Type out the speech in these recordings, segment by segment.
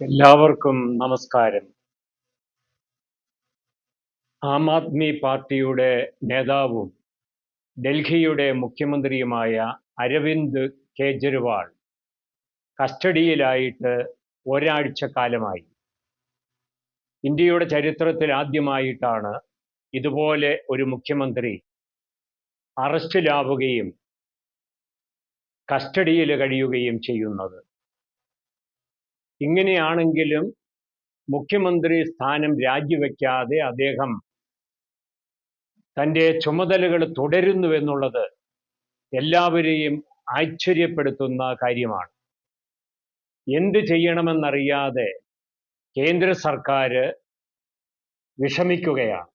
എല്ലാവർക്കും നമസ്കാരം. ആം ആദ്മി പാർട്ടിയുടെ നേതാവും ഡൽഹിയുടെ മുഖ്യമന്ത്രിയുമായ അരവിന്ദ് കെജ്രിവാൾ കസ്റ്റഡിയിലായിട്ട് ഒരാഴ്ച കാലമായി ഇന്ത്യയുടെ ചരിത്രത്തിൽ ആദ്യമായിട്ടാണ് ഇതുപോലെ ഒരു മുഖ്യമന്ത്രി അറസ്റ്റിലാവുകയും കസ്റ്റഡിയിൽ കഴിയുകയും ചെയ്യുന്നത്. ഇങ്ങനെയാണെങ്കിലും മുഖ്യമന്ത്രി സ്ഥാനം രാജിവെക്കാതെ അദ്ദേഹം തന്റെ ചുമതലകൾ തുടരുന്നുവെന്നുള്ളത് എല്ലാവരെയും ആശ്ചര്യപ്പെടുത്തുന്ന കാര്യമാണ്. എന്ത് ചെയ്യണമെന്നറിയാതെ കേന്ദ്ര സർക്കാർ വിഷമിക്കുകയാണ്.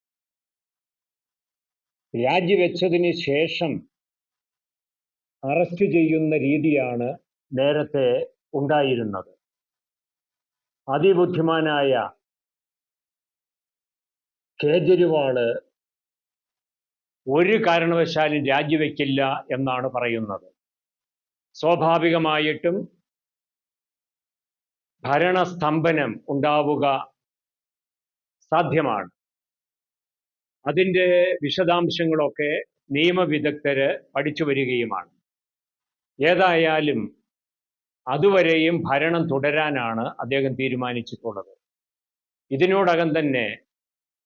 രാജിവെച്ചതിന് ശേഷം അറസ്റ്റ് ചെയ്യുന്ന രീതിയാണ് നേരത്തെ ഉണ്ടായിരുന്നത്. അതിബുദ്ധിമാനായ കേജ്രിവാൾ ഒരു കാരണവശാലും രാജിവെക്കില്ല എന്നാണ് പറയുന്നത്. സ്വാഭാവികമായിട്ടും ഭരണസ്തംഭനം ഉണ്ടാവുക സാധ്യമാണ്. അതിന്റെ വിശദാംശങ്ങളൊക്കെ നിയമവിദഗ്ധര് പഠിച്ചു വരികയുമാണ്. ഏതായാലും അതുവരെയും ഭരണം തുടരാനാണ് അദ്ദേഹം തീരുമാനിച്ചിട്ടുള്ളത്. ഇതിനോടകം തന്നെ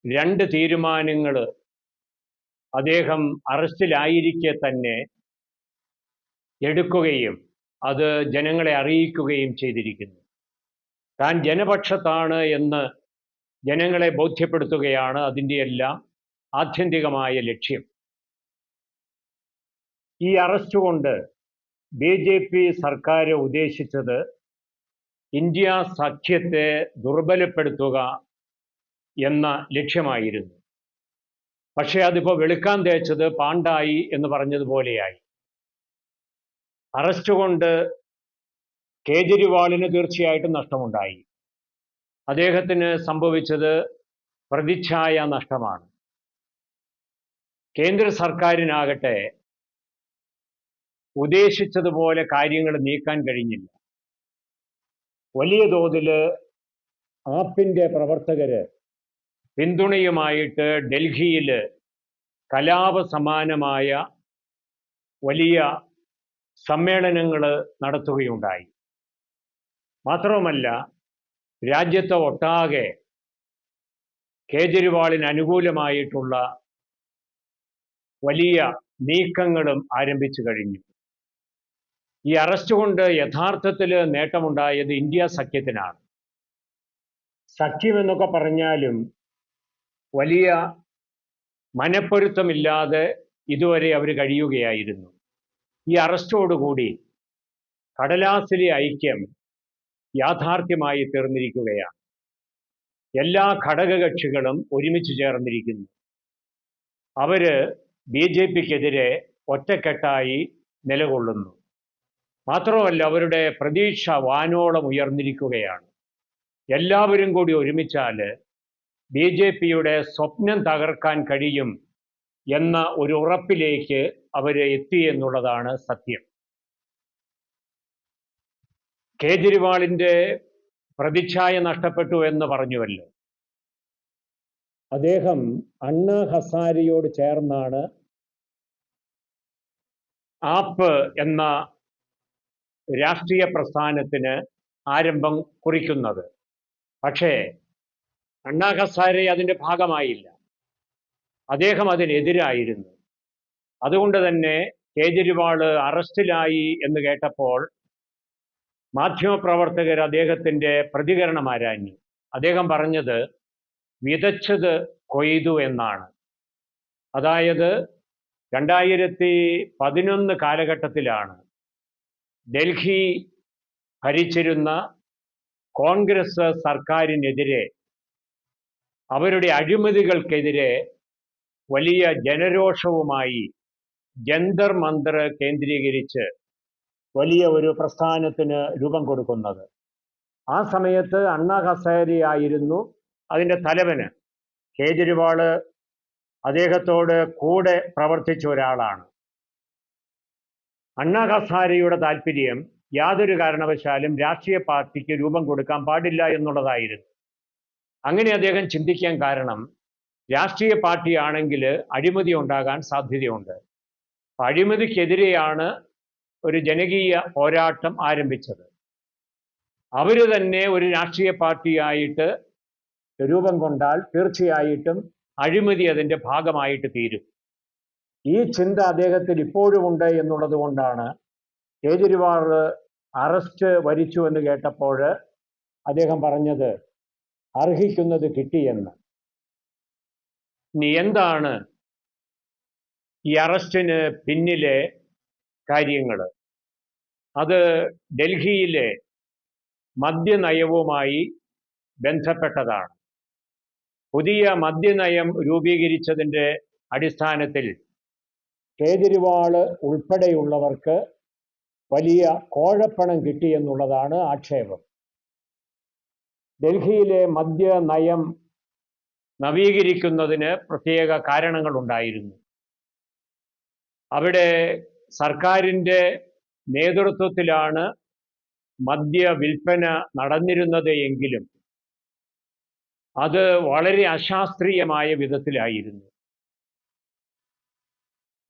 രണ്ട് തീരുമാനങ്ങൾ അദ്ദേഹം അറസ്റ്റിലായിരിക്കെ തന്നെ എടുക്കുകയും അത് ജനങ്ങളെ അറിയിക്കുകയും ചെയ്തിരിക്കുന്നു. താൻ ജനപക്ഷത്താണ് എന്ന് ജനങ്ങളെ ബോധ്യപ്പെടുത്തുകയാണ് അതിന്റെ എല്ലാം ആത്യന്തികമായ ലക്ഷ്യം. ഈ അറസ്റ്റ് കൊണ്ട് ബി ജെ പി സർക്കാർ ഉദ്ദേശിച്ചത് ഇന്ത്യ സഖ്യത്തെ ദുർബലപ്പെടുത്തുക എന്ന ലക്ഷ്യമായിരുന്നു. പക്ഷേ അതിപ്പോൾ വെളുക്കാൻ തേച്ചത് പാണ്ടായി എന്ന് പറഞ്ഞതുപോലെയായി അറസ്റ്റ് കൊണ്ട് കേജ്രിവാളിന് തീർച്ചയായിട്ടും നഷ്ടമുണ്ടായി. അദ്ദേഹത്തിന് സംഭവിച്ചത് പ്രതിച്ഛായ നഷ്ടമാണ്. കേന്ദ്ര സർക്കാരിനാകട്ടെ ഉദ്ദേശിച്ചതുപോലെ കാര്യങ്ങൾ നീക്കാൻ കഴിഞ്ഞില്ല. വലിയ തോതിൽ ആപ്പിന്റെ പ്രവർത്തകര് പിന്തുണയുമായിട്ട് ഡൽഹിയിൽ കലാപ സമാനമായ വലിയ സമ്മേളനങ്ങൾ നടത്തുകയുണ്ടായി. മാത്രവുമല്ല രാജ്യത്തെ ഒട്ടാകെ കേജ്രിവാളിന് അനുകൂലമായിട്ടുള്ള വലിയ നീക്കങ്ങളും ആരംഭിച്ചു കഴിഞ്ഞു. ഈ അറസ്റ്റ് കൊണ്ട് യഥാർത്ഥത്തിൽ നേട്ടമുണ്ടായത് ഇന്ത്യ സഖ്യത്തിനാണ്. സഖ്യം എന്നൊക്കെ പറഞ്ഞാലും വലിയ മനപ്പൊരുത്തമില്ലാതെ ഇതുവരെ അവർ കഴിയുകയായിരുന്നു. ഈ അറസ്റ്റോടുകൂടി കടലാസിലെ ഐക്യം യാഥാർത്ഥ്യമായി തീർന്നിരിക്കുകയാണ്. എല്ലാ ഘടകകക്ഷികളും ഒരുമിച്ച് ചേർന്നിരിക്കുന്നു. അവർ ബി ജെ പിക്കെതിരെ ഒറ്റക്കെട്ടായി നിലകൊള്ളുന്നു. മാത്രമല്ല അവരുടെ പ്രതീക്ഷ വാനോളം ഉയർന്നിരിക്കുകയാണ്. എല്ലാവരും കൂടി ഒരുമിച്ചാൽ ബി ജെ പിയുടെ സ്വപ്നം തകർക്കാൻ കഴിയും എന്ന ഒരു ഉറപ്പിലേക്ക് അവർ എത്തി എന്നുള്ളതാണ് സത്യം. കേജ്രിവാളിന്റെ പ്രതിച്ഛായ നഷ്ടപ്പെട്ടു എന്ന് പറഞ്ഞുവല്ലോ. അദ്ദേഹം അണ്ണ ഹസാരിയോട് ചേർന്നാണ് ആപ്പ് എന്ന രാഷ്ട്രീയ പ്രസ്ഥാനത്തിന് ആരംഭം കുറിക്കുന്നത്. പക്ഷേ അണ്ണാ ഹസാരെ അതിന്റെ ഭാഗമായില്ല. അദ്ദേഹം അതിനെതിരായിരുന്നു. അതുകൊണ്ട് തന്നെ കേജ്രിവാൾ അറസ്റ്റിലായി എന്ന് കേട്ടപ്പോൾ മാധ്യമപ്രവർത്തകർ അദ്ദേഹത്തിന്റെ പ്രതികരണം ആരാഞ്ഞു. അദ്ദേഹം പറഞ്ഞത് വിതച്ചത് കൊയ്തു എന്നാണ്. അതായത് രണ്ടായിരത്തി പതിനൊന്ന് കാലഘട്ടത്തിലാണ് ഡൽഹി ഭരിച്ചിരുന്ന കോൺഗ്രസ് സർക്കാരിനെതിരെ അവരുടെ അഴിമതികൾക്കെതിരെ വലിയ ജനരോഷവുമായി ജന്തർ മന്ദർ കേന്ദ്രീകരിച്ച് വലിയ ഒരു പ്രസ്ഥാനത്തിന് രൂപം കൊടുക്കുന്നത്. ആ സമയത്ത് അണ്ണാ ഹസാരി ആയിരുന്നു അതിന്റെ തലവന്. കേജ്രിവാൾ അദ്ദേഹത്തോട് കൂടെ പ്രവർത്തിച്ച ഒരാളാണ്. അണ്ണാ ഹസാരയുടെ താല്പര്യം യാതൊരു കാരണവശാലും രാഷ്ട്രീയ പാർട്ടിക്ക് രൂപം കൊടുക്കാൻ പാടില്ല എന്നുള്ളതായിരുന്നു. അങ്ങനെ അദ്ദേഹം ചിന്തിക്കാൻ കാരണം രാഷ്ട്രീയ പാർട്ടിയാണെങ്കിൽ അഴിമതി ഉണ്ടാകാൻ സാധ്യതയുണ്ട്. അഴിമതിക്കെതിരെയാണ് ഒരു ജനകീയ പോരാട്ടം ആരംഭിച്ചത്. അവർ തന്നെ ഒരു രാഷ്ട്രീയ പാർട്ടിയായിട്ട് രൂപം കൊണ്ടാൽ തീർച്ചയായിട്ടും അഴിമതി അതിന്റെ ഭാഗമായിട്ട് തീരും. ഈ ചിന്ത അദ്ദേഹത്തിൽ ഇപ്പോഴും ഉണ്ട് എന്നുള്ളത് കൊണ്ടാണ് കേജ്രിവാൾ അറസ്റ്റ് വരിച്ചു എന്ന് കേട്ടപ്പോൾ അദ്ദേഹം പറഞ്ഞത് അർഹിക്കുന്നത് കിട്ടിയെന്ന്. ഇനി എന്താണ് ഈ അറസ്റ്റിന് പിന്നിലെ കാര്യങ്ങൾ? അത് ഡൽഹിയിലെ മദ്യനയവുമായി ബന്ധപ്പെട്ടതാണ്. പുതിയ മദ്യനയം രൂപീകരിച്ചതിന്റെ അടിസ്ഥാനത്തിൽ കേജ്രിവാൾ ഉൾപ്പെടെയുള്ളവർക്ക് വലിയ കോഴപ്പണം കിട്ടിയെന്നുള്ളതാണ് ആക്ഷേപം. ഡൽഹിയിലെ മദ്യ നയം നവീകരിക്കുന്നതിന് പ്രത്യേക കാരണങ്ങളുണ്ടായിരുന്നു. അവിടെ സർക്കാരിന്റെ നേതൃത്വത്തിലാണ് മദ്യ വിൽപ്പന നടന്നിരുന്നത് എങ്കിലും അത് വളരെ അശാസ്ത്രീയമായ വിധത്തിലായിരുന്നു.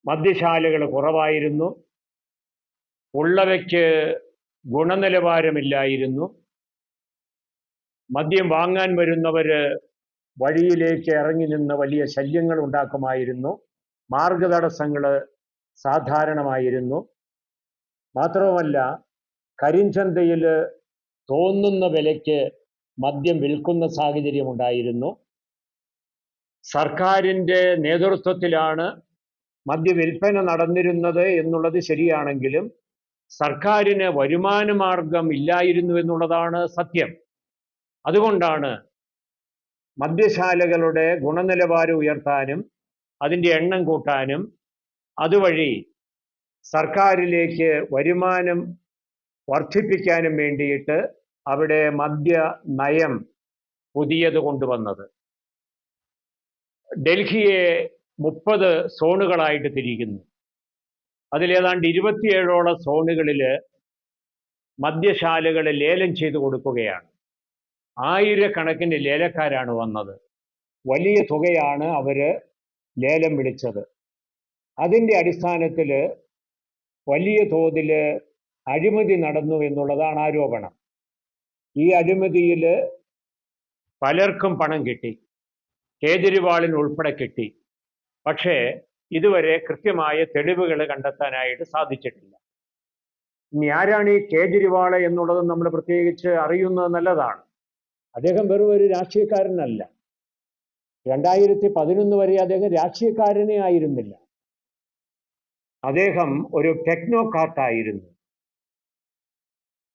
മദ്യശാലകൾ കുറവായിരുന്നു. ഉള്ളവയ്ക്ക് ഗുണനിലവാരമില്ലായിരുന്നു. മദ്യം വാങ്ങാൻ വരുന്നവർ വഴിയിലേക്ക് ഇറങ്ങി നിന്ന് വലിയ ശല്യങ്ങൾ ഉണ്ടാക്കുമായിരുന്നു. മാർഗതടസ്സങ്ങൾ സാധാരണമായിരുന്നു. മാത്രവുമല്ല കരിഞ്ചന്തയിൽ തോന്നുന്ന വിലയ്ക്ക് മദ്യം വിൽക്കുന്ന സാഹചര്യം ഉണ്ടായിരുന്നു. സർക്കാരിന്റെ നേതൃത്വത്തിലാണ് മദ്യവിൽപ്പന നടന്നിരുന്നത് എന്നുള്ളത് ശരിയാണെങ്കിലും സർക്കാരിന് വരുമാന മാർഗം ഇല്ലായിരുന്നു എന്നുള്ളതാണ് സത്യം. അതുകൊണ്ടാണ് മദ്യശാലകളുടെ ഗുണനിലവാരം ഉയർത്താനും അതിന്റെ എണ്ണം കൂട്ടാനും അതുവഴി സർക്കാരിലേക്ക് വരുമാനം വർദ്ധിപ്പിക്കാനും വേണ്ടിയിട്ട് അവിടെ മദ്യ നയം പുതിയത് കൊണ്ടുവന്നത്. ഡൽഹിയെ മുപ്പത് സോണുകളായിട്ട് തിരിക്കുന്നു. അതിലേതാണ്ട് ഇരുപത്തിയേഴോളം സോണുകളിൽ മദ്യശാലകൾ ലേലം ചെയ്തു കൊടുക്കുകയാണ്. ആയിരക്കണക്കിന് ലേലക്കാരാണ് വന്നത്. വലിയ തുകയാണ് അവർ ലേലം വിളിച്ചത്. അതിന്റെ അടിസ്ഥാനത്തിൽ വലിയ തോതിൽ അഴിമതി നടന്നു എന്നുള്ളതാണ് ആരോപണം. ഈ അഴിമതിയിൽ പലർക്കും പണം കിട്ടി. കേജ്രിവാളിന് ഉൾപ്പെടെ കിട്ടി. പക്ഷേ ഇതുവരെ കൃത്യമായ തെളിവുകൾ കണ്ടെത്താനായിട്ട് സാധിച്ചിട്ടില്ല. ഇനി ആരാണ് ഈ കേജ്രിവാൾ എന്നുള്ളത് നമ്മൾ പ്രത്യേകിച്ച് അറിയുന്നത് നല്ലതാണ്. അദ്ദേഹം വെറും ഒരു രാഷ്ട്രീയക്കാരനല്ല. രണ്ടായിരത്തി പതിനൊന്ന് വരെ അദ്ദേഹം രാഷ്ട്രീയക്കാരനെ ആയിരുന്നില്ല. അദ്ദേഹം ഒരു ടെക്നോക്രാട്ടായിരുന്നു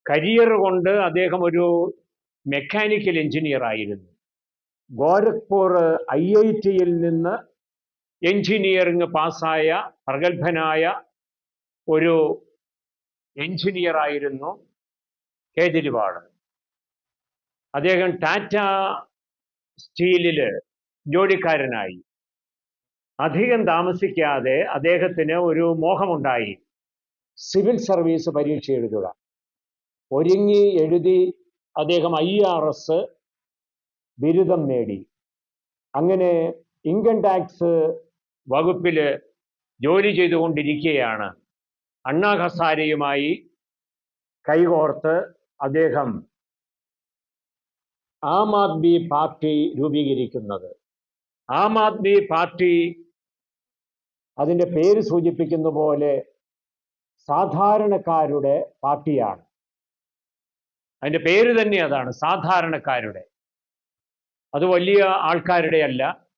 കരിയർ കൊണ്ട് അദ്ദേഹം ഒരു മെക്കാനിക്കൽ എഞ്ചിനീയർ ആയിരുന്നു. ഗോരഖ്പൂർ ഐ ഐ ടിയിൽ നിന്ന് എഞ്ചിനീയറിംഗ് പാസ്സായ പ്രഗത്ഭനായ ഒരു എഞ്ചിനീയറായിരുന്നു കേജ്രിവാൾ അദ്ദേഹം ടാറ്റ സ്റ്റീലിൽ ജോലിക്കാരനായി. അധികം താമസിക്കാതെ അദ്ദേഹത്തിന് ഒരു മോഹമുണ്ടായി. സിവിൽ സർവീസ് പരീക്ഷ എഴുതുക. ഒരുങ്ങി എഴുതി അദ്ദേഹം ഐ ആർ എസ് ബിരുദം നേടി. അങ്ങനെ ഇൻകം ടാക്സ് വകുപ്പിൽ ജോലി ചെയ്തുകൊണ്ടിരിക്കുകയാണ് അണ്ണാ ഹസാരയുമായി കൈകോർത്ത് അദ്ദേഹം ആം ആദ്മി പാർട്ടി രൂപീകരിക്കുന്നത്. ആം ആദ്മി പാർട്ടി അതിന്റെ പേര് സൂചിപ്പിക്കുന്ന പോലെ സാധാരണക്കാരുടെ പാർട്ടിയാണ്. അതിന്റെ പേര് തന്നെ അതാണ് സാധാരണക്കാരുടെ. അത് വലിയ ആൾക്കാരുടെ അല്ല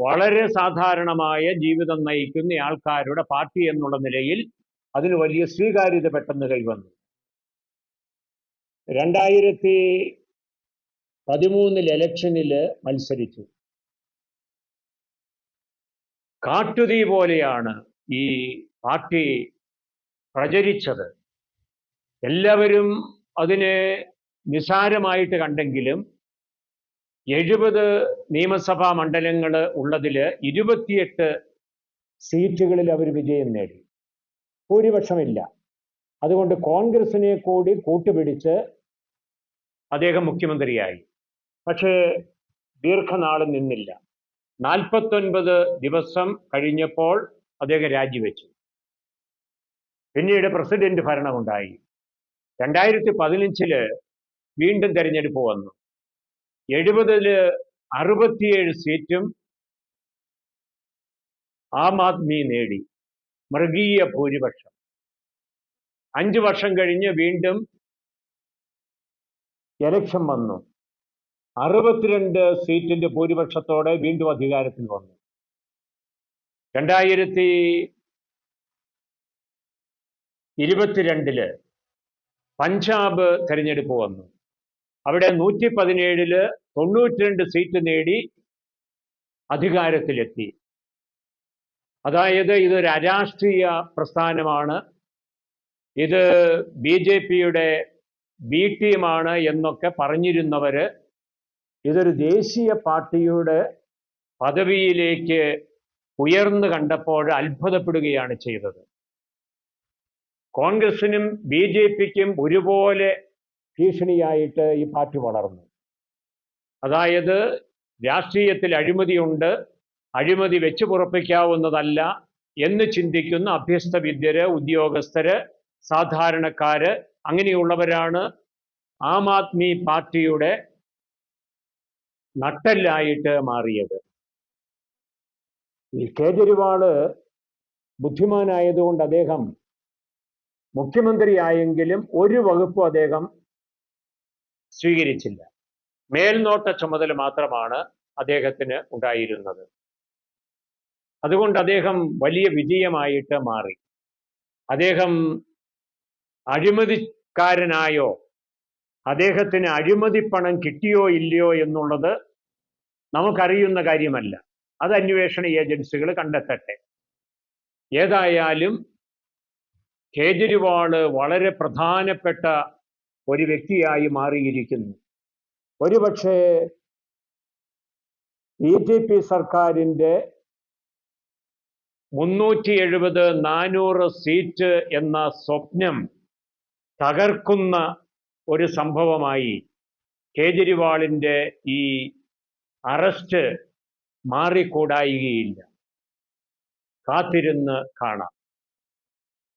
വളരെ സാധാരണമായ ജീവിതം നയിക്കുന്ന ആൾക്കാരുടെ പാർട്ടി എന്നുള്ള നിലയിൽ അതിന് വലിയ സ്വീകാര്യത പെട്ടെന്ന് കൈവന്നു. രണ്ടായിരത്തി പതിമൂന്നിൽ ഇലക്ഷനിൽ മത്സരിച്ചു. കാട്ടുതീ പോലെയാണ് ഈ പാർട്ടി പ്രചരിച്ചത്. എല്ലാവരും അതിനെ നിസാരമായിട്ട് കണ്ടെങ്കിലും എഴുപത് നിയമസഭാ മണ്ഡലങ്ങൾ ഉള്ളതിൽ ഇരുപത്തിയെട്ട് സീറ്റുകളിൽ അവർ വിജയം നേടി. ഭൂരിപക്ഷമില്ല. അതുകൊണ്ട് കോൺഗ്രസിനെ കൂടി കൂട്ടുപിടിച്ച് അദ്ദേഹം മുഖ്യമന്ത്രിയായി. പക്ഷേ ദീർഘനാൾ നിന്നില്ല. നാൽപ്പത്തൊൻപത് ദിവസം കഴിഞ്ഞപ്പോൾ അദ്ദേഹം രാജിവെച്ചു. പിന്നീട് പ്രസിഡന്റ് ഭരണമുണ്ടായി. രണ്ടായിരത്തി പതിനഞ്ചിൽ വീണ്ടും തെരഞ്ഞെടുപ്പ് വന്നു. എഴുപതിൽ അറുപത്തിയേഴ് സീറ്റും ആം ആദ്മി നേടി. മൃഗീയ ഭൂരിപക്ഷം. അഞ്ചു വർഷം കഴിഞ്ഞ് വീണ്ടും എലക്ഷൻ വന്നു. അറുപത്തിരണ്ട് സീറ്റിന്റെ ഭൂരിപക്ഷത്തോടെ വീണ്ടും അധികാരത്തിൽ വന്നു. രണ്ടായിരത്തി ഇരുപത്തിരണ്ടിൽ പഞ്ചാബ് തെരഞ്ഞെടുപ്പ് വന്നു. അവിടെ നൂറ്റി പതിനേഴിൽ തൊണ്ണൂറ്റിരണ്ട് സീറ്റ് നേടി അധികാരത്തിലെത്തി. അതായത് ഇതൊരു അരാഷ്ട്രീയ പ്രസ്ഥാനമാണ്. ഇത് ബി ജെ പിയുടെ ബി ടീമാണ് എന്നൊക്കെ പറഞ്ഞിരുന്നവര് ഇതൊരു ദേശീയ പാർട്ടിയുടെ പദവിയിലേക്ക് ഉയർന്നു കണ്ടപ്പോൾ അത്ഭുതപ്പെടുകയാണ് ചെയ്തത്. കോൺഗ്രസിനും ബി ജെ പിക്കും ഒരുപോലെ ഭീഷണിയായിട്ട് ഈ പാർട്ടി വളർന്നു. അതായത് രാഷ്ട്രീയത്തിൽ അഴിമതിയുണ്ട് അഴിമതി വെച്ച് പുറപ്പിക്കാവുന്നതല്ല എന്ന് ചിന്തിക്കുന്ന അഭ്യസ്ത വിദ്യര് ഉദ്യോഗസ്ഥര് സാധാരണക്കാര് അങ്ങനെയുള്ളവരാണ് ആം ആദ്മി പാർട്ടിയുടെ നട്ടല്ലായിട്ട് മാറിയത്. ഈ കേജരിവാൾ ബുദ്ധിമാനായതുകൊണ്ട് അദ്ദേഹം മുഖ്യമന്ത്രിയായെങ്കിലും ഒരു വകുപ്പ് അദ്ദേഹം സ്വീകരിച്ചില്ല. മേൽനോട്ട ചുമതല മാത്രമാണ് അദ്ദേഹത്തിന് ഉണ്ടായിരുന്നത്. അതുകൊണ്ട് അദ്ദേഹം വലിയ വിജയമായിട്ട് മാറി. അദ്ദേഹം അഴിമതിക്കാരനായോ അദ്ദേഹത്തിന് അഴിമതിപ്പണം കിട്ടിയോ ഇല്ലയോ എന്നുള്ളത് നമുക്കറിയുന്ന കാര്യമല്ല. അത് അന്വേഷണ ഏജൻസികൾ കണ്ടെത്തട്ടെ. ഏതായാലും കേജ്രിവാൾ വളരെ പ്രധാനപ്പെട്ട ഒരു വ്യക്തിയായി മാറിയിരിക്കുന്നു. ഒരുപക്ഷെ ബി ജെ പി സർക്കാരിന്റെ മുന്നൂറ്റി എഴുപത് നാനൂറ് സീറ്റ് എന്ന സ്വപ്നം തകർക്കുന്ന ഒരു സംഭവമായി കേജ്രിവാളിന്റെ ഈ അറസ്റ്റ് മാറിക്കൂടായികയില്ല. കാത്തിരുന്ന് കാണാം.